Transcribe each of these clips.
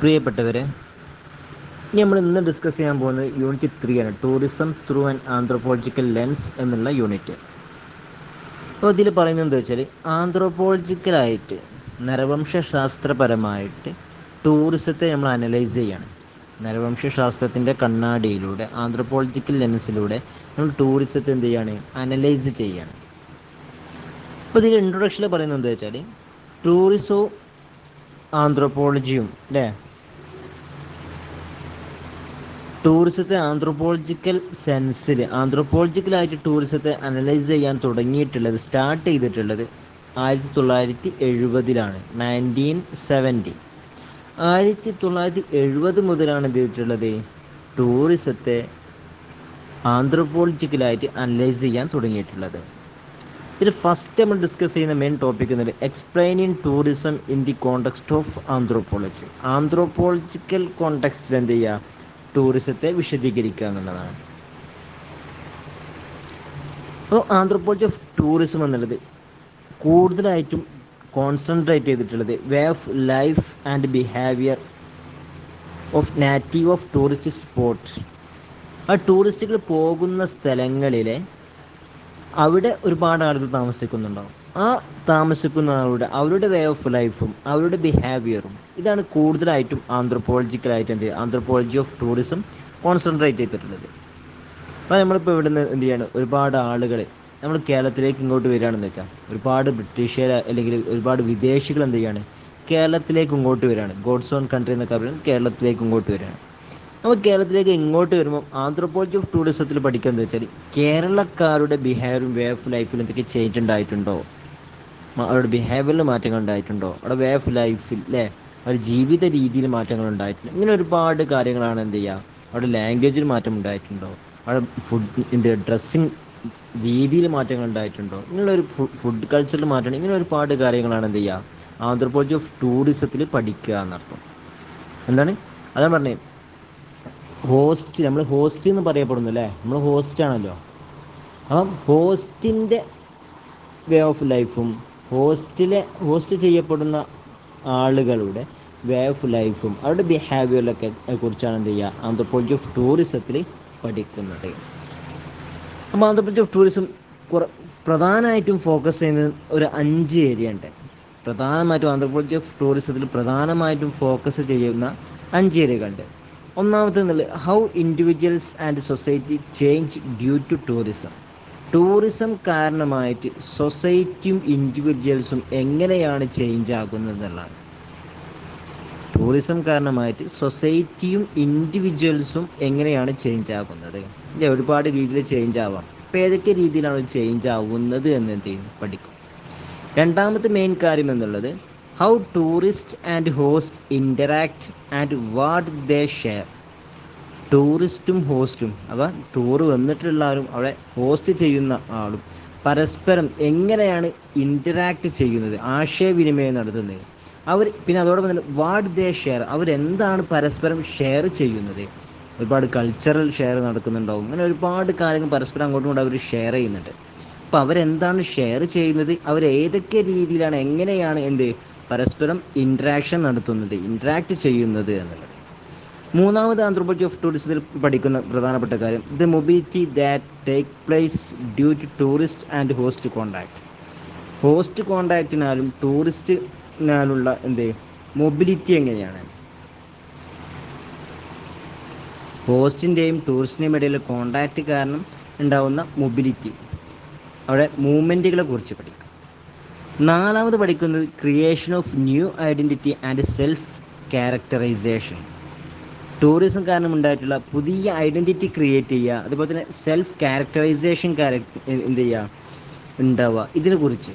പ്രിയപ്പെട്ടവരെ നമ്മൾ ഇന്ന് ഡിസ്കസ് ചെയ്യാൻ പോകുന്നത് യൂണിറ്റ് ത്രീ ആണ്. Tourism through and anthropological lens എന്നുള്ള യൂണിറ്റ് അപ്പോൾ ഇതിൽ പറയുന്നത് എന്താ വെച്ചാൽ ആന്ത്രോപോളജിക്കലായിട്ട് നരവംശാസ്ത്രപരമായിട്ട് ടൂറിസത്തെ നമ്മൾ അനലൈസ് ചെയ്യാണ്. നരവംശാസ്ത്രത്തിന്റെ കണ്ണാടിയിലൂടെ ആന്ത്രോപോളജിക്കൽ ലെൻസിലൂടെ നമ്മൾ ടൂറിസത്തെ എന്ത് ചെയ്യാണ്? അനലൈസ് ചെയ്യാണ്. അപ്പോൾ ഇതിൽ ഇൻട്രൊഡക്ഷനിൽ പറയുന്നത് എന്താ വെച്ചാൽ ടൂറിസവും ആന്ത്രോപോളജിയും അല്ലേ ടൂറിസത്തെ ആന്ത്രോപോളജിക്കൽ സെൻസിൽ ആന്ത്രോപോളജിക്കലായിട്ട് ടൂറിസത്തെ അനലൈസ് ചെയ്യാൻ തുടങ്ങിയിട്ടുള്ളത് സ്റ്റാർട്ട് ചെയ്തിട്ടുള്ളത് ആയിരത്തി തൊള്ളായിരത്തി എഴുപതിലാണ് നയന്റീൻ സെവന്റി ആയിരത്തി തൊള്ളായിരത്തി എഴുപത് മുതലാണ് ചെയ്തിട്ടുള്ളത്? ടൂറിസത്തെ ആന്ത്രോപോളജിക്കലായിട്ട് അനലൈസ് ചെയ്യാൻ തുടങ്ങിയിട്ടുള്ളത്. ഇതിൽ ഫസ്റ്റ് നമ്മൾ ഡിസ്കസ് ചെയ്യുന്ന മെയിൻ ടോപ്പിക് എന്നത് explaining tourism in the context of anthropology anthropological കോണ്ടെക്സ്റ്റിൽ എന്ത് ചെയ്യുക? ടൂറിസത്തെ വിശദീകരിക്കുക എന്നുള്ളതാണ്. അപ്പോൾ ആന്ത്രപ്പോളജി ഓഫ് ടൂറിസം എന്നുള്ളത് കൂടുതലായിട്ടും കോൺസെൻട്രേറ്റ് ചെയ്തിട്ടുള്ളത് way of life and behaviour of native of tourist spot ആ ടൂറിസ്റ്റുകൾ പോകുന്ന സ്ഥലങ്ങളിലെ അവിടെ ഒരുപാട് ആളുകൾ താമസിക്കുന്നുണ്ടാവും. ആ താമസിക്കുന്ന ആളുടെ അവരുടെ വേ ഓഫ് ലൈഫും അവരുടെ ബിഹേവിയറും ഇതാണ് കൂടുതലായിട്ടും ആന്ത്രപ്പോളജിക്കലായിട്ട് എന്ത് ആന്ത്രപ്പോളജി ഓഫ് ടൂറിസം കോൺസെൻട്രേറ്റ് ചെയ്തിട്ടുള്ളത്. അപ്പോൾ നമ്മളിപ്പോൾ ഇവിടെ നിന്ന് എന്ത് ചെയ്യാണ് ഒരുപാട് ആളുകൾ നമ്മൾ കേരളത്തിലേക്ക് ഇങ്ങോട്ട് വരികയാണെന്ന് വെക്കാം. ഒരുപാട് ബ്രിട്ടീഷുകാർ അല്ലെങ്കിൽ ഒരുപാട് വിദേശികൾ എന്ത് ചെയ്യാണ് കേരളത്തിലേക്ക് ഇങ്ങോട്ട് വരികയാണ്. ഗോഡ്സ് ഓൺ കൺട്രി എന്നൊക്കെ പറയുന്നത് കേരളത്തിലേക്ക് ഇങ്ങോട്ട് വരികയാണ്. നമ്മൾ കേരളത്തിലേക്ക് ഇങ്ങോട്ട് വരുമ്പോൾ ആന്ത്രപ്പോളജി ഓഫ് ടൂറിസത്തിൽ പഠിക്കുക എന്താ വെച്ചാൽ കേരളക്കാരുടെ ബിഹേവിയറും വേ ഓഫ് ലൈഫിൽ എന്തൊക്കെ ചേഞ്ച് ഉണ്ടായിട്ടുണ്ടോ? അവരുടെ ബിഹേവിയറിൽ മാറ്റങ്ങൾ ഉണ്ടായിട്ടുണ്ടോ? അവിടെ വേ ഓഫ് ലൈഫിൽ അല്ലേ അവരുടെ ജീവിത രീതിയിൽ മാറ്റങ്ങൾ ഉണ്ടായിട്ടുണ്ട്. ഇങ്ങനെ ഒരുപാട് കാര്യങ്ങളാണ് എന്ത് ചെയ്യുക അവിടെ ലാംഗ്വേജിൽ മാറ്റം ഉണ്ടായിട്ടുണ്ടോ? അവിടെ ഫുഡ് എന്ത് ഡ്രസ്സിങ് രീതിയിൽ മാറ്റങ്ങൾ ഉണ്ടായിട്ടുണ്ടോ? ഇങ്ങനെയുള്ള ഒരു ഫുഡ് കൾച്ചറിൽ മാറ്റം ഇങ്ങനെ ഒരുപാട് കാര്യങ്ങളാണ് എന്ത് ചെയ്യുക ആന്ത്രോപോളജി ഓഫ് ടൂറിസത്തിൽ പഠിക്കുക എന്നർത്ഥം. എന്താണ്? അതാണ് പറഞ്ഞത് ഹോസ്റ്റ് നമ്മൾ ഹോസ്റ്റ് എന്ന് പറയപ്പെടുന്നു അല്ലേ നമ്മൾ ഹോസ്റ്റ് ആണല്ലോ. അപ്പം ഹോസ്റ്റിന്റെ വേ ഓഫ് ലൈഫും ഹോസ്റ്റിലെ ഹോസ്റ്റ് ചെയ്യപ്പെടുന്ന ആളുകളുടെ വേ ഓഫ് ലൈഫും അവരുടെ ബിഹേവിയറിലൊക്കെ കുറിച്ചാണ് എന്ത് ചെയ്യുക? ആന്ധ്രപ്രദേശ് ഓഫ് ടൂറിസത്തിൽ പഠിക്കുന്നത്. അപ്പോൾ ആന്ധ്രപ്രദേശ് ഓഫ് ടൂറിസം കുറ പ്രധാനമായിട്ടും ഫോക്കസ് ചെയ്യുന്ന ഒരു അഞ്ച് ഏരിയ ഉണ്ട്. പ്രധാനമായിട്ടും ആന്ധ്രപ്രദേശ് ഓഫ് ടൂറിസത്തിൽ പ്രധാനമായിട്ടും ഫോക്കസ് ചെയ്യുന്ന അഞ്ച് ഏരിയകളുണ്ട് ഒന്നാമത്തെ how individuals and society change due to tourism tourism കാരണമായിട്ട് സൊസൈറ്റിയും ഇൻഡിവിജ്വൽസും എങ്ങനെയാണ് ചേഞ്ച് ആകുന്നത് എന്നുള്ളതാണ് ടൂറിസം കാരണമായിട്ട് സൊസൈറ്റിയും ഇൻഡിവിജ്വൽസും എങ്ങനെയാണ് ചേഞ്ച് ആകുന്നത്? ഒരുപാട് രീതിയിൽ ചേഞ്ച് ആവാം. അപ്പോൾ ഏതൊക്കെ രീതിയിലാണ് ചേഞ്ച് ആവുന്നത് എന്ന് എന്ത് ചെയ്യും പഠിക്കും. രണ്ടാമത്തെ മെയിൻ കാര്യം എന്നുള്ളത് how tourist and host interact and what they share ടൂറിസ്റ്റും ഹോസ്റ്റും. അവ ടൂർ വന്നിട്ടുള്ളവരും അവിടെ ഹോസ്റ്റ് ചെയ്യുന്ന ആളും പരസ്പരം എങ്ങനെയാണ് ഇന്ററാക്ട് ചെയ്യുന്നത്? ആശയവിനിമയം നടത്തുന്നത്. അവർ പിന്നെ അതോടൊപ്പം തന്നെ വാട്ട് ദേ ഷെയർ അവരെന്താണ് പരസ്പരം ഷെയർ ചെയ്യുന്നത്? ഒരുപാട് കൾച്ചറൽ ഷെയർ നടക്കുന്നുണ്ടാവും. അങ്ങനെ ഒരുപാട് കാര്യങ്ങൾ പരസ്പരം അങ്ങോട്ടും ഇങ്ങോട്ടും അവർ ഷെയർ ചെയ്യുന്നുണ്ട്. അപ്പോൾ അവരെന്താണ് ഷെയർ ചെയ്യുന്നത്? അവർ ഏതൊക്കെ രീതിയിലാണ് എങ്ങനെയാണ് എന്ത് പരസ്പരം ഇൻട്രാക്ഷൻ നടത്തുന്നത് ഇൻട്രാക്ട് ചെയ്യുന്നത് എന്നുള്ളത്. മൂന്നാമത് ആന്ത്രോപോളജി ഓഫ് ടൂറിസത്തിൽ പഠിക്കുന്ന പ്രധാനപ്പെട്ട കാര്യം the mobility that take place due to tourist and host contact host കോണ്ടാക്റ്റിനാലും ടൂറിസ്റ്റിനാലുള്ള എന്ത് മൊബിലിറ്റി എങ്ങനെയാണ്? ഹോസ്റ്റിന്റെയും ടൂറിസ്റ്റിന്റെയും ഇടയിലെ കോണ്ടാക്റ്റ് കാരണം ഉണ്ടാവുന്ന മൊബിലിറ്റി അവിടെ മൂവ്മെന്റുകളെ കുറിച്ച് പഠിക്കും. നാലാമത് പഠിക്കുന്നത് creation of new identity and self characterisation tourism കാരണം ഉണ്ടായിട്ടുള്ള പുതിയ ഐഡന്റിറ്റി ക്രിയേറ്റ് ചെയ്യുക. അതുപോലെ തന്നെ സെൽഫ് ക്യാരക്ടറൈസേഷൻ എന്ത് ചെയ്യുക? ഉണ്ടാവുക. ഇതിനെക്കുറിച്ച്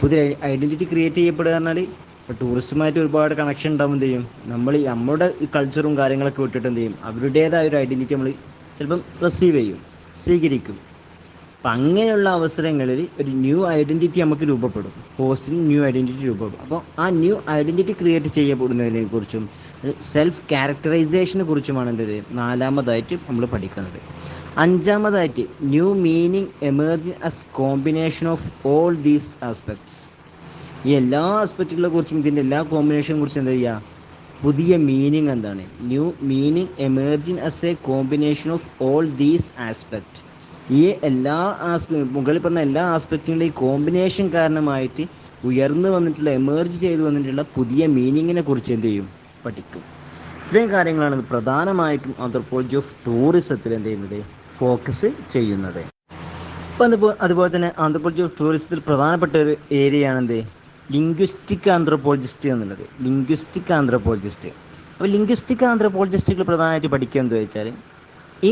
പുതിയ ഐഡന്റിറ്റി ക്രിയേറ്റ് ചെയ്യപ്പെടുക പറഞ്ഞാൽ ഇപ്പോൾ ടൂറിസ്റ്റുമായിട്ട് ഒരുപാട് കണക്ഷൻ ഉണ്ടാവും. എന്ത് ചെയ്യും? നമ്മൾ നമ്മുടെ കൾച്ചറും കാര്യങ്ങളൊക്കെ വിട്ടിട്ട് എന്ത് ചെയ്യും? അവരുടേതായ ഒരു ഐഡന്റിറ്റി നമ്മൾ ചിലപ്പം റിസീവ് ചെയ്യും സ്വീകരിക്കും. അപ്പം അങ്ങനെയുള്ള അവസരങ്ങളിൽ ഒരു ന്യൂ ഐഡന്റിറ്റി നമുക്ക് രൂപപ്പെടും. ഹോസ്റ്റിന് ന്യൂ ഐഡന്റിറ്റി രൂപപ്പെടും. അപ്പോൾ ആ ന്യൂ ഐഡന്റിറ്റി ക്രിയേറ്റ് ചെയ്യപ്പെടുന്നതിനെ കുറിച്ചും സെൽഫ് ക്യാരക്ടറൈസേഷനെ കുറിച്ചുമാണ് എന്ത് നാലാമതായിട്ട് നമ്മൾ പഠിക്കുന്നത്. അഞ്ചാമതായിട്ട് new meaning emerge as combination of all these aspects ഈ എല്ലാ ആസ്പെക്റ്റുകളെ കുറിച്ചും ഇതിന്റെ എല്ലാ കോമ്പിനേഷനെ കുറിച്ചും എന്താ ചെയ്യുക പുതിയ മീനിങ് എന്താണ്? New meaning emerging as a combination of all these aspect ഈ എല്ലാ ആസ്പെ മുകളിൽ പറഞ്ഞ എല്ലാ ആസ്പെക്റ്റുകളുടെയും കോമ്പിനേഷൻ കാരണമായിട്ട് ഉയർന്നു വന്നിട്ടുള്ള എമേർജ് ചെയ്തു വന്നിട്ടുള്ള പുതിയ മീനിങ്ങിനെ കുറിച്ച് എന്ത് ചെയ്യും? പഠിക്കും. ഇത്രയും കാര്യങ്ങളാണ് പ്രധാനമായിട്ടും ആന്ത്രപ്പോളജി ഓഫ് ടൂറിസത്തിൽ എന്ത് ചെയ്യുന്നത്? ഫോക്കസ് ചെയ്യുന്നത്. അപ്പോൾ അതുപോലെ തന്നെ ആന്ത്രപ്പോളജി ഓഫ് ടൂറിസത്തിൽ പ്രധാനപ്പെട്ട ഒരു ഏരിയയാണ് എന്ത്? ലിംഗ്വിസ്റ്റിക് ആന്ത്രപ്പോളജിസ്റ്റ് എന്നുള്ളത്. ലിംഗ്വിസ്റ്റിക് ആന്ത്രപ്പോളജിസ്റ്റ് അപ്പോൾ ലിംഗ്വിസ്റ്റിക് ആന്ത്രപ്പോളജിസ്റ്റുകൾ പ്രധാനമായിട്ട് പഠിക്കുക എന്ന് വെച്ചാൽ ഈ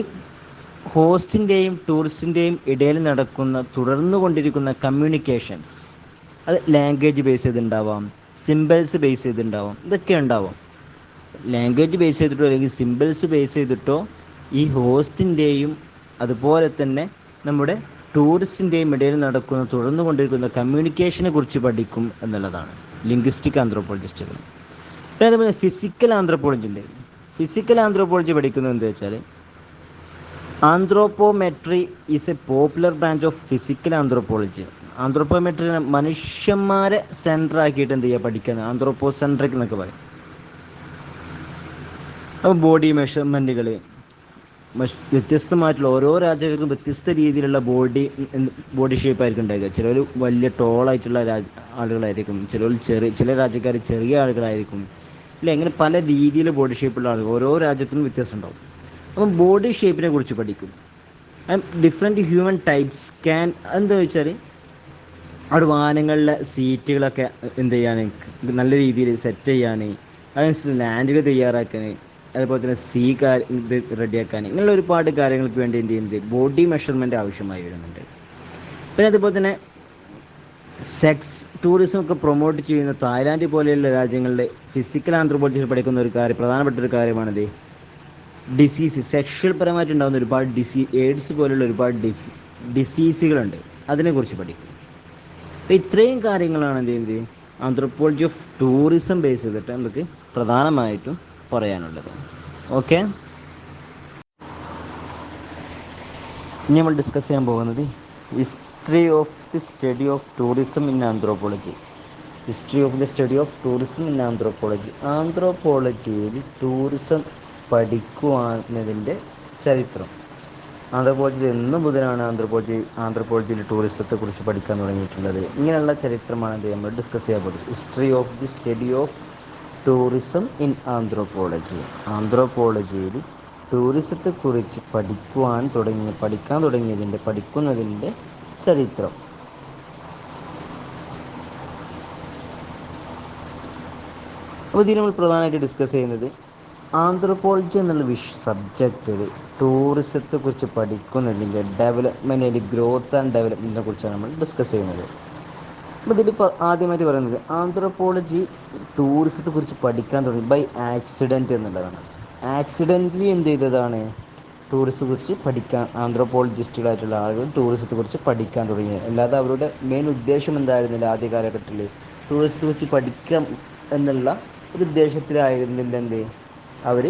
ഹോസ്റ്റിന്റെയും ടൂറിസ്റ്റിന്റെയും ഇടയിൽ നടക്കുന്ന തുടർന്നു കൊണ്ടിരിക്കുന്ന കമ്മ്യൂണിക്കേഷൻസ് അത് ലാംഗ്വേജ് ബേസ് ചെയ്തുണ്ടാവാം സിമ്പിൾസ് ബേസ് ചെയ്തുണ്ടാവാം ഇതൊക്കെ ഉണ്ടാവാം. ലാംഗ്വേജ് ബേസ് ചെയ്തിട്ടോ അല്ലെങ്കിൽ സിമ്പിൾസ് ബേസ് ചെയ്തിട്ടോ ഈ ഹോസ്റ്റിന്റെയും അതുപോലെ തന്നെ നമ്മുടെ ടൂറിസ്റ്റിന്റെയും ഇടയിൽ നടക്കുന്ന തുടർന്നു കൊണ്ടിരിക്കുന്ന കമ്മ്യൂണിക്കേഷനെ കുറിച്ച് പഠിക്കും എന്നുള്ളതാണ്. ലിംഗ്വിസ്റ്റിക് ആന്ത്രോപോളജിസ്റ്റുകൾ പിന്നെ അതുപോലെ ഫിസിക്കൽ ആന്ത്രോപോളജി ഉണ്ട്. ഫിസിക്കൽ ആന്ത്രോപോളജി പഠിക്കുന്നത് എന്താ വെച്ചാൽ anthropometry is a popular branch of physical anthropology anthropometry മനുഷ്യന്മാരെ സെന്റർ ആക്കിയിട്ട് എന്ത് ചെയ്യുക? പഠിക്കുന്നത് ആന്ത്രോപ്പോ സെൻട്രിക് എന്നൊക്കെ പറയും. ബോഡി മെഷർമെന്റുകൾ വ്യത്യസ്തമായിട്ടുള്ള ഓരോ രാജ്യങ്ങൾക്കും വ്യത്യസ്ത രീതിയിലുള്ള ബോഡി ബോഡി ഷേപ്പ് ആയിരിക്കും ഉണ്ടായിരിക്കുക ചിലർ വലിയ ടോളായിട്ടുള്ള രാജ ആളുകളായിരിക്കും. ചിലർ ചെറിയ ചില രാജ്യക്കാർ ചെറിയ ആളുകളായിരിക്കും. ഇല്ല ഇങ്ങനെ പല രീതിയിൽ ബോഡി ഷേപ്പുള്ള ആളുകൾ ഓരോ രാജ്യത്തിനും വ്യത്യാസം ഉണ്ടാവും. അപ്പം ബോഡി ഷേപ്പിനെ കുറിച്ച് പഠിക്കും. ഡിഫറെന്റ് ഹ്യൂമൻ ടൈപ്സ് ക്യാൻ എന്താ വെച്ചാൽ അവിടെ വാഹനങ്ങളിലെ സീറ്റുകളൊക്കെ എന്ത് ചെയ്യാൻ നല്ല രീതിയിൽ സെറ്റ് ചെയ്യാൻ അതനുസരിച്ച് ലാൻഡുകൾ തയ്യാറാക്കാൻ അതുപോലെ തന്നെ സി ഇത് റെഡിയാക്കാൻ ഇങ്ങനെയുള്ള ഒരുപാട് കാര്യങ്ങൾക്ക് വേണ്ടി എന്ത് ചെയ്യുന്നത്? ബോഡി മെഷർമെന്റ് ആവശ്യമായി വരുന്നുണ്ട്. പിന്നെ അതുപോലെ തന്നെ സെക്സ് ടൂറിസം ഒക്കെ പ്രൊമോട്ട് ചെയ്യുന്ന തായ്ലാൻഡ് പോലെയുള്ള രാജ്യങ്ങളിലെ ഫിസിക്കൽ ആന്ത്രോപോളജിയിൽ പഠിക്കുന്ന ഒരു കാര്യം പ്രധാനപ്പെട്ട ഒരു കാര്യമാണിത്. ഡിസീസ് സെക്ഷൽ പരമായിട്ട് ഉണ്ടാകുന്ന ഒരുപാട് ഡിസീ എയ്ഡ്സ് പോലുള്ള ഒരുപാട് ഡിസി ഡിസീസുകളുണ്ട് അതിനെക്കുറിച്ച് പഠിക്കും. അപ്പോൾ ഇത്രയും കാര്യങ്ങളാണ് എന്ത് ചെയ്യുന്നത്? ആന്ത്രോപോളജി ഓഫ് ടൂറിസം ബേസ് ചെയ്തിട്ട് നമുക്ക് പ്രധാനമായിട്ടും പറയാനുള്ളത്. ഓക്കെ നമ്മൾ ഡിസ്കസ് ചെയ്യാൻ പോകുന്നത് history of the study of tourism in anthropology history of the study of tourism in anthropology ആന്ത്രോപോളജിയിൽ ടൂറിസം പഠിക്കുവാനതിന്റെ ചരിത്രം. ആന്ത്രോപോളജിയിൽ എന്ന് മുതലാണ് ആന്ത്രോപോളജി ആന്ത്രോപോളജിയിൽ ടൂറിസത്തെക്കുറിച്ച് പഠിക്കാൻ തുടങ്ങിയിട്ടുള്ളത്. ഇങ്ങനെയുള്ള ചരിത്രമാണ് നമ്മൾ ഡിസ്കസ് ചെയ്യാൻ പോകുന്നത്. History of the study of tourism in anthropology ആന്ത്രോപോളജിയിൽ ടൂറിസത്തെ കുറിച്ച് പഠിക്കുവാൻ തുടങ്ങിയ പഠിക്കാൻ തുടങ്ങിയതിന്റെ പഠിക്കുന്നതിന്റെ ചരിത്രം. അപ്പോൾ ഇതിൽ നമ്മൾ പ്രധാനമായിട്ട് ഡിസ്കസ് ചെയ്യുന്നത് ആന്ത്രോപോളജി എന്നുള്ള വിഷ സബ്ജക്റ്റിൽ ടൂറിസത്തെ കുറിച്ച് പഠിക്കുന്നതിന്റെ ഡെവലപ്മെന്റ് അതിന്റെ ഗ്രോത്ത് ആൻഡ് ഡെവലപ്മെന്റിനെ കുറിച്ചാണ് നമ്മൾ ഡിസ്കസ് ചെയ്യുന്നത്. ഇതിൽ ആദ്യമായിട്ട് പറയുന്നത് ആന്ത്രോപോളജി ടൂറിസത്തെ കുറിച്ച് പഠിക്കാൻ തുടങ്ങി ബൈ ആക്സിഡന്റ് എന്നുള്ളതാണ്. ആക്സിഡന്റലി എന്ത് ചെയ്തതാണ്? ടൂറിസത്തെ കുറിച്ച് പഠിക്കാൻ ആന്ത്രോപോളജിസ്റ്റുകളായിട്ടുള്ള ആളുകൾ ടൂറിസത്തെ കുറിച്ച് പഠിക്കാൻ തുടങ്ങി. അല്ലാതെ അവരുടെ മെയിൻ ഉദ്ദേശം എന്തായിരുന്നില്ല ആദ്യ കാലഘട്ടത്തിൽ ടൂറിസത്തെ കുറിച്ച് പഠിക്കാം എന്നുള്ള ഒരു ഉദ്ദേശത്തിലായിരുന്നില്ല എന്ത്? അവർ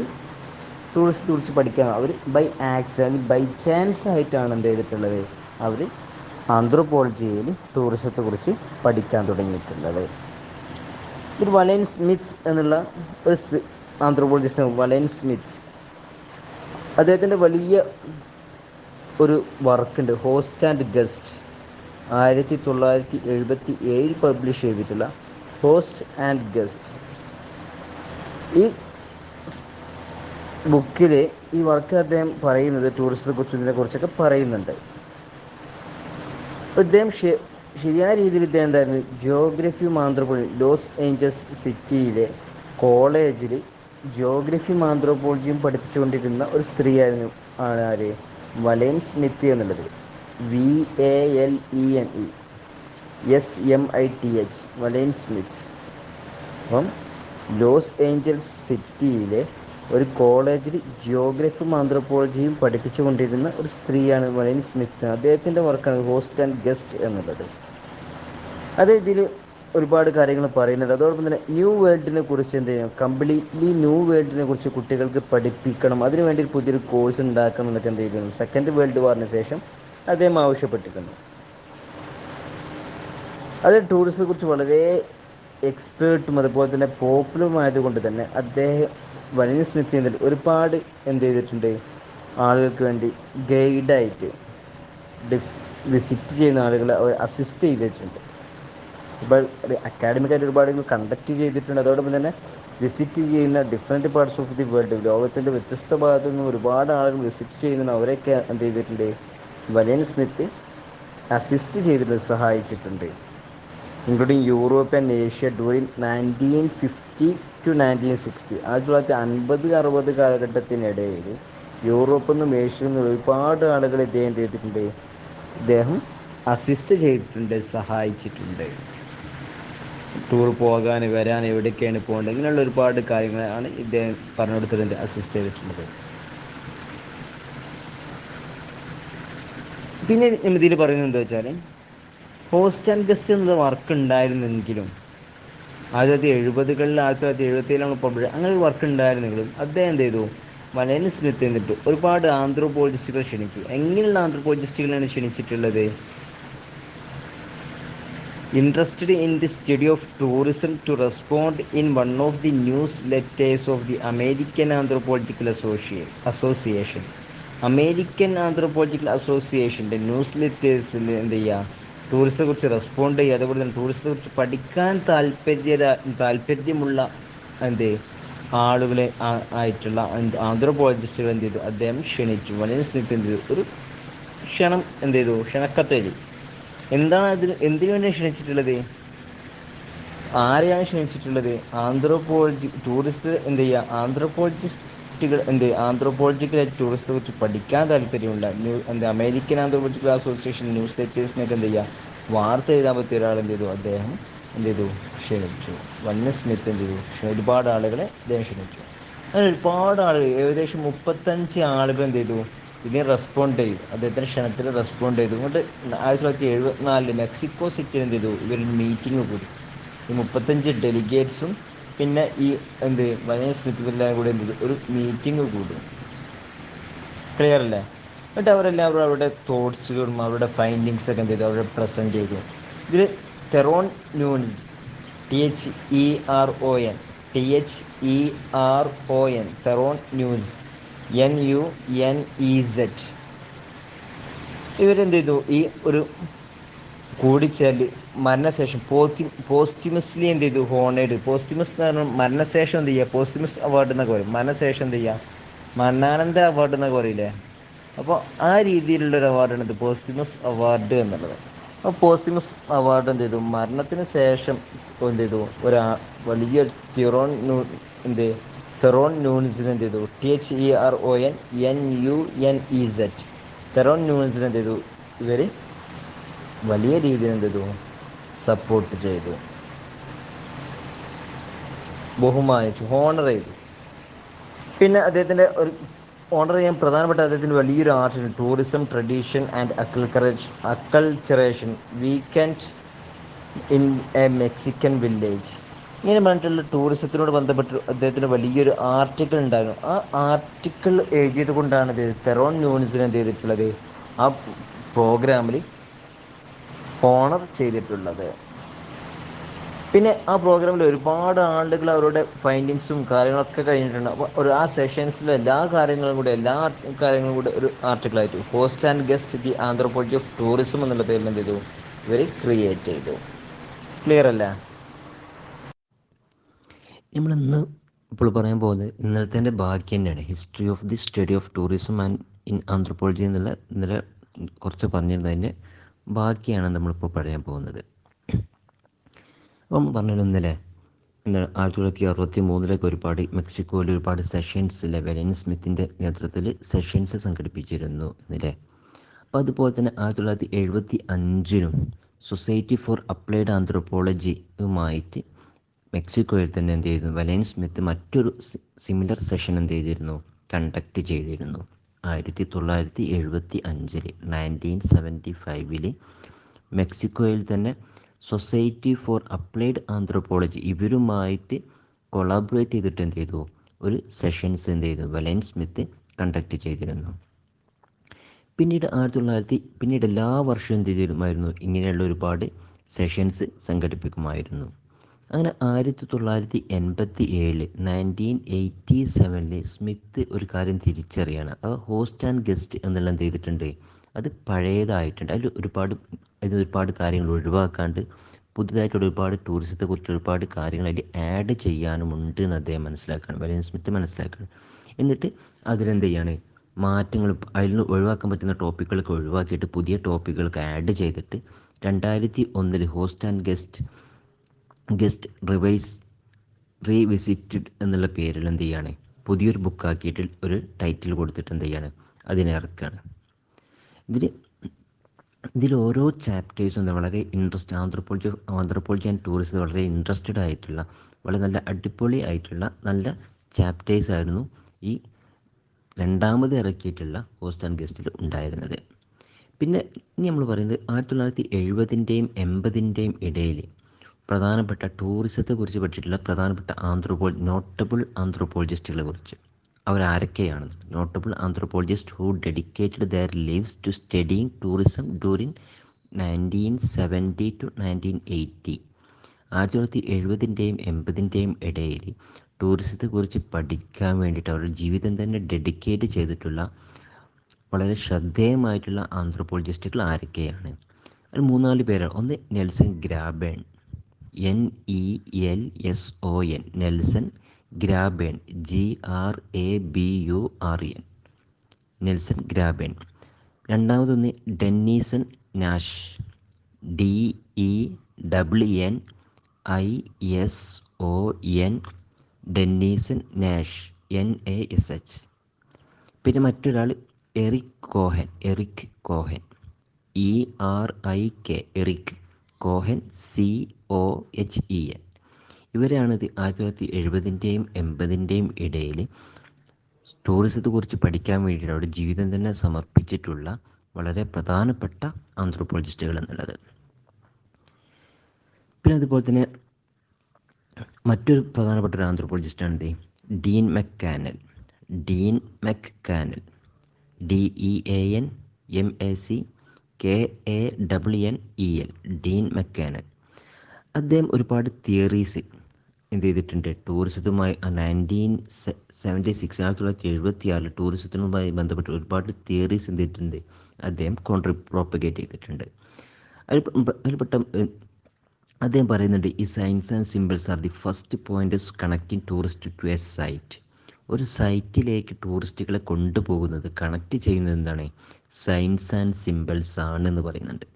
ടൂറിസത്തെ കുറിച്ച് പഠിക്കാൻ അവർ ബൈ ആക്സിഡന്റ് ബൈ ചാൻസ് ആയിട്ടാണ് എന്ത് ചെയ്തിട്ടുള്ളത്? അവർ ആന്ത്രോപോളജിയിൽ ടൂറിസത്തെ കുറിച്ച് പഠിക്കാൻ തുടങ്ങിയിട്ടുള്ളത്. ഇതിൽ വലയൻ സ്മിത്ത് എന്നുള്ള ഒരു ആന്ത്രോപോളജിസ്റ്റ് വലയൻ സ്മിത്ത്. അദ്ദേഹത്തിന്റെ വലിയ ഒരു വർക്കുണ്ട് ഹോസ്റ്റ് ആൻഡ് ഗസ്റ്റ്. ആയിരത്തി തൊള്ളായിരത്തി എഴുപത്തി ഏഴിൽ പബ്ലിഷ് ചെയ്തിട്ടുള്ള ഹോസ്റ്റ് ആൻഡ് ഗസ്റ്റ്. ഈ ബുക്കിൽ ഈ വർക്ക് അദ്ദേഹം പറയുന്നത് ടൂറിസത്തെ കുറിച്ചും ഇതിനെ കുറിച്ചൊക്കെ പറയുന്നുണ്ട്. ഇദ്ദേഹം ശരിയായ രീതിയിൽ ഇദ്ദേഹം എന്തായിരുന്നു? ജോഗ്രഫി ആന്ത്രോപോളജി ലോസ് ഏഞ്ചൽസ് സിറ്റിയിലെ കോളേജിൽ ജോഗ്രഫി ആന്ത്രോപോളജിയും പഠിപ്പിച്ചുകൊണ്ടിരുന്ന ഒരു സ്ത്രീയായിരുന്നു. ആണ് ആര്? വലയൻ സ്മിത്ത് എന്നുള്ളത്. V A L E N E S M I T H Valene Smith അപ്പം ലോസ് ഏഞ്ചൽസ് സിറ്റിയിലെ ഒരു കോളേജിൽ ജിയോഗ്രഫിയും ആന്ത്രോപോളജിയും പഠിപ്പിച്ചുകൊണ്ടിരുന്ന ഒരു സ്ത്രീയാണ് വലൈൻ സ്മിത്ത്. അദ്ദേഹത്തിന്റെ വർക്കാണ് ഹോസ്റ്റ് ആൻഡ് ഗസ്റ്റ് എന്നുള്ളത്. അതേ ഇതിൽ ഒരുപാട് കാര്യങ്ങൾ പറയുന്നുണ്ട്. അതോടൊപ്പം തന്നെ ന്യൂ വേൾഡിനെ കുറിച്ച് എന്ത് ചെയ്യണം? കംപ്ലീറ്റ്ലി ന്യൂ വേൾഡിനെ കുറിച്ച് കുട്ടികൾക്ക് പഠിപ്പിക്കണം. അതിനു വേണ്ടി ഒരു പുതിയൊരു കോഴ്സ് ഉണ്ടാക്കണം എന്നൊക്കെ എന്ത് ചെയ്തിരുന്നു. സെക്കൻഡ് വേൾഡ് വാറിന് ശേഷം അദ്ദേഹം ആവശ്യപ്പെട്ടിട്ടുണ്ട് അത് ടൂറിസത്തെ കുറിച്ച് വളരെ എക്സ്പേർട്ടും അതുപോലെ തന്നെ പോപ്പുലറും ആയതുകൊണ്ട് തന്നെ അദ്ദേഹം വലീൻ സ്മിത്ത് ചെയ്തിട്ട് ഒരുപാട് എന്ത് ചെയ്തിട്ടുണ്ട്? ആളുകൾക്ക് വേണ്ടി ഗൈഡായിട്ട് ഡിഫ് വിസിറ്റ് ചെയ്യുന്ന ആളുകളെ അവർ അസിസ്റ്റ് ചെയ്തിട്ടുണ്ട്. ഇപ്പോൾ അക്കാഡമിക്കായിട്ട് ഒരുപാട് കണ്ടക്ട് ചെയ്തിട്ടുണ്ട്. അതോടൊപ്പം തന്നെ വിസിറ്റ് ചെയ്യുന്ന different parts of the world ലോകത്തിന്റെ വ്യത്യസ്ത ഭാഗത്തു നിന്ന് ഒരുപാട് ആളുകൾ വിസിറ്റ് ചെയ്യുന്നുണ്ട്. അവരെയൊക്കെ എന്ത് ചെയ്തിട്ടുണ്ട്? വലയൻ സ്മിത്ത് അസിസ്റ്റ് ചെയ്തിട്ടുണ്ട് സഹായിച്ചിട്ടുണ്ട്. Including European Asia during nineteen fifty to nineteen sixty ആയിരത്തി തൊള്ളായിരത്തി അൻപത് അറുപത് കാലഘട്ടത്തിനിടയിൽ യൂറോപ്പിൽ നിന്നും ഏഷ്യയിൽ നിന്നും ഒരുപാട് ആളുകൾ ഇദ്ദേഹം ചെയ്തിട്ടുണ്ട്? ഇദ്ദേഹം അസിസ്റ്റ് ചെയ്തിട്ടുണ്ട് സഹായിച്ചിട്ടുണ്ട്. ടൂർ പോകാൻ വരാൻ എവിടേക്കാണ് പോകേണ്ടത്? ഇങ്ങനെയുള്ള ഒരുപാട് കാര്യങ്ങളാണ് ഇദ്ദേഹം പറഞ്ഞു അസിസ്റ്റ് ചെയ്തിട്ടുള്ളത്. പിന്നെ ഇതിൽ പറയുന്നത് എന്താ വെച്ചാൽ ഹോസ്റ്റ് ആൻഡ് ഗസ്റ്റ് എന്നുള്ള വർക്ക് ഉണ്ടായിരുന്നെങ്കിലും ആയിരത്തി തൊള്ളായിരത്തി എഴുപതുകളിൽ ആയിരത്തി തൊള്ളായിരത്തി എഴുപത്തിലാണ് പബ്ലിഷ് അങ്ങനെ ഒരു വർക്ക് ഉണ്ടായിരുന്നെങ്കിലും അദ്ദേഹം എന്ത് ചെയ്തു? മലയൻ സ്മിത്ത് എന്നിട്ട് ഒരുപാട് ആന്ത്രോപോളജിസ്റ്റുകൾ ക്ഷണിച്ചു. എങ്ങനെയുള്ള ആന്ത്രോപോളജിസ്റ്റുകളാണ് ക്ഷണിച്ചിട്ടുള്ളത്? Interested in the study of tourism to respond in one of the newsletters of the American anthropological അസോസിയേ association American anthropological അസോസിയേഷന്റെ ന്യൂസ് ലെറ്റേഴ്സിൽ എന്ത് ചെയ്യുക ടൂറിസത്തെ കുറിച്ച് റെസ്പോണ്ട് ചെയ്യുക. അതേപോലെ തന്നെ ടൂറിസത്തെ കുറിച്ച് പഠിക്കാൻ താല്പര്യ താല്പര്യമുള്ള എന്ത്? ആളുകളെ ആയിട്ടുള്ള ആന്ത്രോപോളജിസ്റ്റുകൾ എന്ത് ചെയ്തു? അദ്ദേഹം ക്ഷണിച്ചു. വളരെ സ്മിത്ത് എന്ത് ചെയ്തു? ഒരു ക്ഷണം എന്ത് ചെയ്തു? ക്ഷണക്കത്തേരി എന്താണ് അതിന് എന്തിനു വേണ്ടി ക്ഷണിച്ചിട്ടുള്ളത്? ആരെയാണ് ക്ഷണിച്ചിട്ടുള്ളത്? ആന്ത്രോപോളജി ടൂറിസ്റ്റ് എന്ത് ചെയ്യുക? ആന്ത്രോപോളജിസ്റ്റുകൾ എന്ത് ആന്ത്രോപോളജിക്കൽ ടൂറിസത്തെ കുറിച്ച് പഠിക്കാൻ താല്പര്യമുള്ള ന്യൂ എന്ത് അമേരിക്കൻ ആന്ത്രോപോളജിക്കൽ അസോസിയേഷൻ ന്യൂസ് ലെറ്റേഴ്സിനൊക്കെ എന്ത് ചെയ്യുക? വാർത്ത എഴുതാൻ പറ്റിയ ഒരാൾ എന്ത് ചെയ്തു? അദ്ദേഹം എന്ത് ചെയ്തു? ക്ഷണിച്ചു. വന്യ സ്മിത്ത് എന്ത് ചെയ്തു? ഒരുപാട് ആളുകളെ അദ്ദേഹം ക്ഷണിച്ചു. അങ്ങനെ ഒരുപാട് ആളുകൾ ഏകദേശം മുപ്പത്തഞ്ച് ആളുകൾ എന്ത് ചെയ്തു? ഇതിന് റെസ്പോണ്ട് ചെയ്തു. അദ്ദേഹത്തിന്റെ ക്ഷണത്തിൽ റെസ്പോണ്ട് ചെയ്തു. എന്നിട്ട് ആയിരത്തി തൊള്ളായിരത്തി എഴുപത്തിനാലിൽ മെക്സിക്കോ സിറ്റിയിൽ എന്ത് ചെയ്തു? ഇവർ മീറ്റിംഗ് കൂടി. ഈ മുപ്പത്തഞ്ച് ഡെലിഗേറ്റ്സും പിന്നെ ഈ എന്ത് വനയ സ്മിത്തുമെല്ലാം കൂടെ എന്ത് ഒരു മീറ്റിംഗ് കൂടും. ക്ലിയർ അല്ലേ? എന്നിട്ട് അവരെല്ലാവരും അവരുടെ തോട്ട്സുകളും അവരുടെ ഫൈൻഡിങ്സ് ഒക്കെ എന്ത് ചെയ്തു? അവരെ പ്രസന്റ് ചെയ്തു. ഇതിൽ Theron Nunez T H E R O N T H E R O N Theron Nunez N U N E Z ഇവരെന്ത് ചെയ്തു? ഈ ഒരു കൂടിച്ചേരൽ മരണശേഷം പോസ്റ്റി പോസ്റ്റിമസ്ലി എന്ത് ചെയ്തു? ഹോണേഡ് പോസ്റ്റിമസ് എന്ന് പറഞ്ഞാൽ മരണശേഷം എന്ത് ചെയ്യുക? പോസ്റ്റിമസ് അവാർഡ് എന്നൊക്കെ പറയും. മരണശേഷം എന്ത് ചെയ്യുക? മരണാനന്തര അവാർഡ് എന്നൊക്കെ പറയില്ലേ? അപ്പോൾ ആ രീതിയിലുള്ള ഒരു അവാർഡാണ് ഇത്. പോസ്റ്റിമസ് അവാർഡ് എന്നുള്ളത്. അപ്പോൾ പോസ്റ്റിമസ് അവാർഡ് എന്ത് ചെയ്തു? മരണത്തിന് ശേഷം എന്ത് ചെയ്തു? ഒരു വലിയ തിറോൺ ന്യൂ എന്ത് തെറോൺ ന്യൂൺസിന് എന്ത് ചെയ്തു? T H E R O N N U N E Z Theron ന്യൂൺസിന് എന്ത് ചെയ്തു? ഇവർ വലിയ രീതിയിൽ എന്ത് ചെയ്തു? സപ്പോർട്ട് ചെയ്തു. ബഹുമാനിച്ചു ഹോണർ ചെയ്തു. പിന്നെ അദ്ദേഹത്തിന്റെ ഒരു ഓണർ ചെയ്യാൻ പ്രധാനപ്പെട്ട അദ്ദേഹത്തിന്റെ വലിയൊരു ആർട്ടിന് tourism tradition and acculturation acculturation weekend in a Mexican village ഇങ്ങനെ പറഞ്ഞിട്ടുള്ള ടൂറിസത്തിനോട് ബന്ധപ്പെട്ട് അദ്ദേഹത്തിന് വലിയൊരു ആർട്ടിക്കിൾ ഉണ്ടായിരുന്നു. ആ ആർട്ടിക്കിൾ എഴുതിയത് കൊണ്ടാണ് ഇത് തെറോൺ ന്യൂൻസിന് എന്ത് ചെയ്തിട്ടുള്ളത്? ആ പ്രോഗ്രാമിൽ ഓണർ ചെയ്തിട്ടുള്ളത്. പിന്നെ ആ പ്രോഗ്രാമിൽ ഒരുപാട് ആളുകൾ അവരുടെ ഫൈൻഡിങ്സും കാര്യങ്ങളൊക്കെ കഴിഞ്ഞിട്ടുണ്ട്. അപ്പോൾ ഒരു ആ സെഷൻസിലെ എല്ലാ കാര്യങ്ങളും കൂടെ എല്ലാ കാര്യങ്ങളും കൂടെ ഒരു ആർട്ടിക്കിളായിട്ട് host and guest the anthropology of tourism എന്നുള്ള പേരിൽ എന്ത് ചെയ്തു? ഇവർ ക്രിയേറ്റ് ചെയ്തു. ക്ലിയർ അല്ലേ? നമ്മൾ ഇന്ന് ഇപ്പോൾ പറയാൻ പോകുന്നത് ഇന്നലത്തെ ബാക്കി തന്നെയാണ്. History of the study of tourism and in anthropology എന്നുള്ള ഇന്നലെ കുറച്ച് പറഞ്ഞിരുന്നതിന്റെ ബാക്കിയാണ് നമ്മളിപ്പോൾ പറയാൻ പോകുന്നത്. അപ്പം പറഞ്ഞത് ഇന്നലെ ആയിരത്തി തൊള്ളായിരത്തി അറുപത്തി മൂന്നിലേക്ക് ഒരുപാട് മെക്സിക്കോയിൽ ഒരുപാട് സെഷൻസിലെ വെലൻ സ്മിത്തിന്റെ നേതൃത്വത്തിൽ സെഷൻസ് സംഘടിപ്പിച്ചിരുന്നു എന്നല്ലേ അപ്പോൾ അതുപോലെ തന്നെ ആയിരത്തി തൊള്ളായിരത്തി എഴുപത്തി അഞ്ചിലും സൊസൈറ്റി ഫോർ അപ്ലൈഡ് ആന്ത്രോപോളജിയുമായിട്ട് മെക്സിക്കോയിൽ തന്നെ എന്ത് ചെയ്തു വലയൻ സ്മിത്ത് മറ്റൊരു സിമിലർ സെഷൻ എന്ത് ചെയ്തിരുന്നു? കണ്ടക്ട് ചെയ്തിരുന്നു. ആയിരത്തി തൊള്ളായിരത്തി എഴുപത്തി അഞ്ചിൽ നയന്റീൻ സെവന്റി ഫൈവിൽ മെക്സിക്കോയിൽ തന്നെ സൊസൈറ്റി ഫോർ അപ്ലൈഡ് ആന്ത്രോപോളജി ഇവരുമായിട്ട് കൊളാബറേറ്റ് ചെയ്തിട്ട് എന്ത് ചെയ്തു? ഒരു സെഷൻസ് എന്ത് ചെയ്തു? വലയൻ സ്മിത്ത് കണ്ടക്ട് ചെയ്തിരുന്നു. പിന്നീട് ആയിരത്തി തൊള്ളായിരത്തി പിന്നീട് എല്ലാ വർഷവും എന്ത് ചെയ്തിരുമായിരുന്നു? ഇങ്ങനെയുള്ള ഒരുപാട് സെഷൻസ് സംഘടിപ്പിക്കുമായിരുന്നു. അങ്ങനെ ആയിരത്തി തൊള്ളായിരത്തി എൺപത്തി ഏഴിൽ നയന്റീൻ എയ്റ്റി സെവനിൽ സ്മിത്ത് ഒരു കാര്യം തിരിച്ചറിയാണ്. അത് ഹോസ്റ്റ് ആൻഡ് ഗസ്റ്റ് എന്നെല്ലാം ചെയ്തിട്ടുണ്ട്. അത് പഴയതായിട്ടുണ്ട്. അതിൽ ഒരുപാട് അതിൽ ഒരുപാട് കാര്യങ്ങൾ ഒഴിവാക്കാണ്ട് പുതുതായിട്ടുള്ള ഒരുപാട് ടൂറിസത്തെ കുറിച്ച് ഒരുപാട് കാര്യങ്ങൾ അതിൽ ആഡ് ചെയ്യാനുമുണ്ട് എന്ന് അദ്ദേഹം മനസ്സിലാക്കുകയാണ്. വലയൻ സ്മിത്ത് മനസ്സിലാക്കുകയാണ്. എന്നിട്ട് അതിലെന്ത് ചെയ്യാണ്? മാറ്റങ്ങൾ അതിൽ ഒഴിവാക്കാൻ പറ്റുന്ന ടോപ്പിക്കുകളൊക്കെ ഒഴിവാക്കിയിട്ട് പുതിയ ടോപ്പിക്കുകൾക്ക് ആഡ് ചെയ്തിട്ട് രണ്ടായിരത്തി ഒന്നിൽ host and guest guest revise revisited എന്നുള്ള പേരിൽ എന്ത് ചെയ്യാണ്? പുതിയൊരു ബുക്കാക്കിയിട്ട് ഒരു ടൈറ്റിൽ കൊടുത്തിട്ട് എന്ത് ചെയ്യാണ്? അതിനെ ഇറക്കുകയാണ് ഇതിൽ ഇതിൽ ഓരോ ചാപ്റ്റേഴ്സും വളരെ interest anthropology anthropology and tourism വളരെ ഇൻട്രസ്റ്റഡ് ആയിട്ടുള്ള വളരെ നല്ല അടിപൊളി ആയിട്ടുള്ള നല്ല ചാപ്റ്റേഴ്സ് ആയിരുന്നു ഈ രണ്ടാമത് ഇറക്കിയിട്ടുള്ള ഹോസ്റ്റ് ആൻഡ് ഗസ്റ്റിൽ ഉണ്ടായിരുന്നത്. പിന്നെ ഇനി നമ്മൾ പറയുന്നത് ആയിരത്തി തൊള്ളായിരത്തി എഴുപതിന്റെയും എൺപതിന്റെയും ഇടയിൽ പ്രധാനപ്പെട്ട ടൂറിസത്തെ കുറിച്ച് പഠിച്ചിട്ടുള്ള പ്രധാനപ്പെട്ട ആന്ത്രോപോൾ നോട്ടബിൾ ആന്ത്രോപോളജിസ്റ്റുകളെ കുറിച്ച്. അവരാരൊക്കെയാണ് notable anthropologist who dedicated their lives to studying tourism during nineteen seventy to nineteen eighty ആയിരത്തി തൊള്ളായിരത്തി എഴുപതിന്റെയും എൺപതിന്റെയും ഇടയിൽ ടൂറിസത്തെക്കുറിച്ച് പഠിക്കാൻ വേണ്ടിയിട്ട് അവരുടെ ജീവിതം തന്നെ ഡെഡിക്കേറ്റ് ചെയ്തിട്ടുള്ള വളരെ ശ്രദ്ധേയമായിട്ടുള്ള ആന്ത്രോപോളജിസ്റ്റുകൾ ആരൊക്കെയാണ്? അതിൽ മൂന്നാൽ പേരാണ്. ഒന്ന് Nelson Graburn. N E L S O N Nelson Graburn G R A B U R N Nelson Graburn രണ്ടാമതൊന്ന് Dennison Nash D E W N I S O N Dennison Nash N A S H പിന്നെ മറ്റൊരാൾ Eric Cohen Eric Cohen E R I K Eric. Cohen C O H E N. ഇവരാണ് ഇത് ആയിരത്തി തൊള്ളായിരത്തി എഴുപതിന്റെയും എൺപതിന്റെയും ഇടയിൽ ടൂറിസത്തെ കുറിച്ച് പഠിക്കാൻ വേണ്ടിയിട്ട് അവരുടെ ജീവിതം തന്നെ സമർപ്പിച്ചിട്ടുള്ള വളരെ പ്രധാനപ്പെട്ട ആന്ത്രോപോളജിസ്റ്റുകൾ എന്നുള്ളത്. പിന്നെ അതുപോലെ തന്നെ മറ്റൊരു പ്രധാനപ്പെട്ട ഒരു ആന്ത്രോപോളജിസ്റ്റാണ് ഇത് Dean MacCannell. Dean MacCannell D E A N M A C K A W N E L Dean MacCannell അദ്ദേഹം ഒരുപാട് തിയറീസ് എന്ത് ചെയ്തിട്ടുണ്ട്? ടൂറിസത്തുമായി നയന്റീൻ സെവന്റി സിക്സ് ആയിരത്തി തൊള്ളായിരത്തി എഴുപത്തി ആറിൽ ടൂറിസത്തിനുമായി ബന്ധപ്പെട്ട് ഒരുപാട് തിയറീസ് എന്ത് ചെയ്തിട്ടുണ്ട്? അദ്ദേഹം കോൺട്രി പ്രോപ്പഗേറ്റ് ചെയ്തിട്ടുണ്ട്. അതിൽ അതിൽപ്പെട്ട അദ്ദേഹം പറയുന്നുണ്ട് ഈ signs and symbols are the first point connecting tourist to a site ഒരു സൈറ്റിലേക്ക് ടൂറിസ്റ്റുകളെ കൊണ്ടുപോകുന്നത് കണക്ട് ചെയ്യുന്നത് എന്താണ്? സയൻസ് ആൻഡ് സിമ്പിൾസ് ആണ് എന്ന് പറയുന്നുണ്ട്.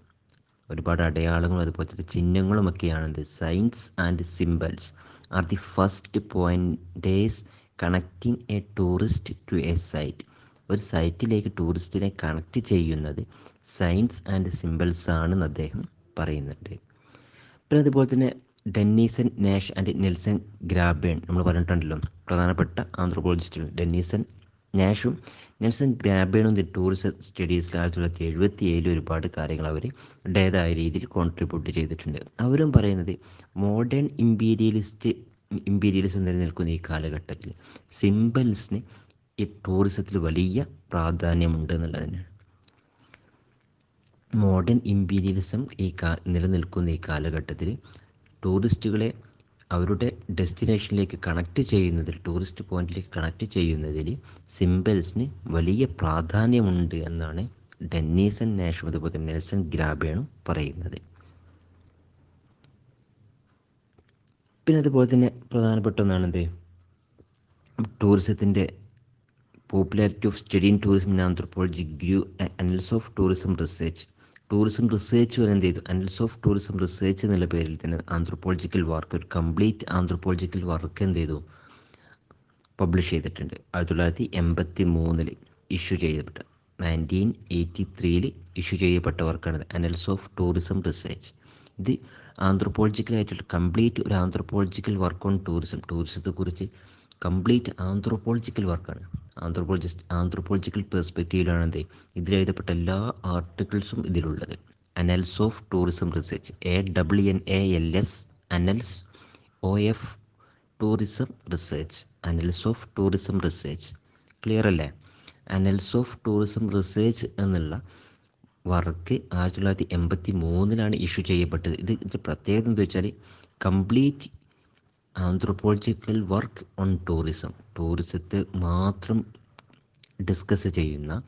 ഒരുപാട് അടയാളങ്ങളും അതുപോലെ തന്നെ ചിഹ്നങ്ങളുമൊക്കെയാണെന്ത് signs and symbols are the first pointers connecting a tourist to a site ഒരു സൈറ്റിലേക്ക് ടൂറിസ്റ്റിനെ കണക്ട് ചെയ്യുന്നത് സയൻസ് ആൻഡ് സിമ്പിൾസ് ആണെന്ന് അദ്ദേഹം പറയുന്നുണ്ട്. പിന്നെ അതുപോലെ തന്നെ Dennison Nash and Nelson Graburn നമ്മൾ പറഞ്ഞിട്ടുണ്ടല്ലോ. പ്രധാനപ്പെട്ട ആന്ത്രോപോളജിസ്റ്റുകൾ ഡെന്നീസൺ നാഷും നെൽസൺ ഗ്രാബേണും ദി ടൂറിസം സ്റ്റഡീസിൽ ആയിരത്തി തൊള്ളായിരത്തി എഴുപത്തി ഏഴിൽ ഒരുപാട് കാര്യങ്ങൾ അവർ അവരുടേതായ രീതിയിൽ കോൺട്രിബ്യൂട്ട് ചെയ്തിട്ടുണ്ട്. അവരും പറയുന്നത് മോഡേൺ ഇമ്പീരിയലിസ്റ്റ് ഇമ്പീരിയലിസം നിലനിൽക്കുന്ന ഈ കാലഘട്ടത്തിൽ സിമ്പിൾസിന് ഈ ടൂറിസത്തിൽ വലിയ പ്രാധാന്യമുണ്ട് എന്നുള്ളതിനാണ്. മോഡേൺ ഇമ്പീരിയലിസം ഈ കാ നിലനിൽക്കുന്ന ഈ കാലഘട്ടത്തിൽ ടൂറിസ്റ്റുകളെ അവരുടെ ഡെസ്റ്റിനേഷനിലേക്ക് കണക്ട് ചെയ്യുന്നതിൽ ടൂറിസ്റ്റ് പോയിന്റിലേക്ക് കണക്ട് ചെയ്യുന്നതിൽ സിംബൽസിന് വലിയ പ്രാധാന്യമുണ്ട് എന്നാണ് ഡെന്നീസൺ നാഷും അതുപോലെ നെൽസൺ ഗ്രാബേണും പറയുന്നത്. പിന്നെ അതുപോലെ തന്നെ പ്രധാനപ്പെട്ട ഒന്നാണെന്ത് ടൂറിസത്തിന്റെ popularity of study in tourism in anthropology Gru annals of tourism research. Tourism research വരെ എന്ത് ചെയ്തു? അനൽസ് ഓഫ് ടൂറിസം റിസേർച്ച് എന്നുള്ള പേരിൽ തന്നെ ആന്ത്രോപോളജിക്കൽ വർക്ക് ഒരു കംപ്ലീറ്റ് ആന്ത്രോപോളജിക്കൽ വർക്ക് എന്ത് ചെയ്തു? പബ്ലിഷ് ചെയ്തിട്ടുണ്ട്. ആയിരത്തി തൊള്ളായിരത്തി എൺപത്തി മൂന്നിൽ ഇഷ്യൂ ചെയ്യപ്പെട്ട നയന്റീൻ എയ്റ്റി ത്രീയിൽ ഇഷ്യൂ ചെയ്യപ്പെട്ട വർക്കാണ് അനൽസ് ഓഫ് ടൂറിസം റിസേർച്ച് ഇത് ആന്ത്രോപോളജിക്കൽ ആയിട്ടുള്ള കംപ്ലീറ്റ് ഒരു ആന്ത്രോപോളജിക്കൽ വർക്ക് ഓൺ ടൂറിസം ടൂറിസത്തെക്കുറിച്ച് കംപ്ലീറ്റ് ആന്ത്രോപോളജിക്കൽ വർക്കാണ്. ആന്ത്രോപോളജിസ്റ്റ് ആന്ത്രോപോളജിക്കൽ പെർസ്പെക്റ്റീവിലാണ് എന്ത് ഇതിലെഴുതപ്പെട്ട എല്ലാ ആർട്ടിക്കിൾസും ഇതിലുള്ളത്. Annals of tourism research A W N A L S annals O F tourism research annals of tourism research clear അല്ലേ? അനൽസ് ഓഫ് ടൂറിസം റിസർച്ച് എന്നുള്ള വർക്ക് ആയിരത്തി തൊള്ളായിരത്തി എൺപത്തി മൂന്നിലാണ് ഇഷ്യൂ ചെയ്യപ്പെട്ടത്. ഇത് പ്രത്യേകത എന്താ വെച്ചാൽ complete anthropological work on tourism ടൂറിസത്തെ മാത്രം ഡിസ്കസ് ചെയ്യുന്ന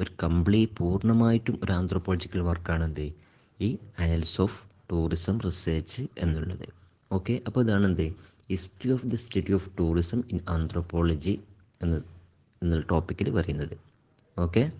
ഒരു കംപ്ലീറ്റ് പൂർണമായിട്ടും ഒരു ആന്ത്രോപോളജിക്കൽ വർക്കാണ് എന്ത്? ഈ അനൽസ് ഓഫ് ടൂറിസം റിസർച്ച് എന്നുള്ളത്. ഓക്കെ അപ്പോൾ ഇതാണ് എന്ത്? History of the study of tourism in anthropology എന്ന് എന്നുള്ള ടോപ്പിക്കിൽ പറയുന്നത്. ഓക്കെ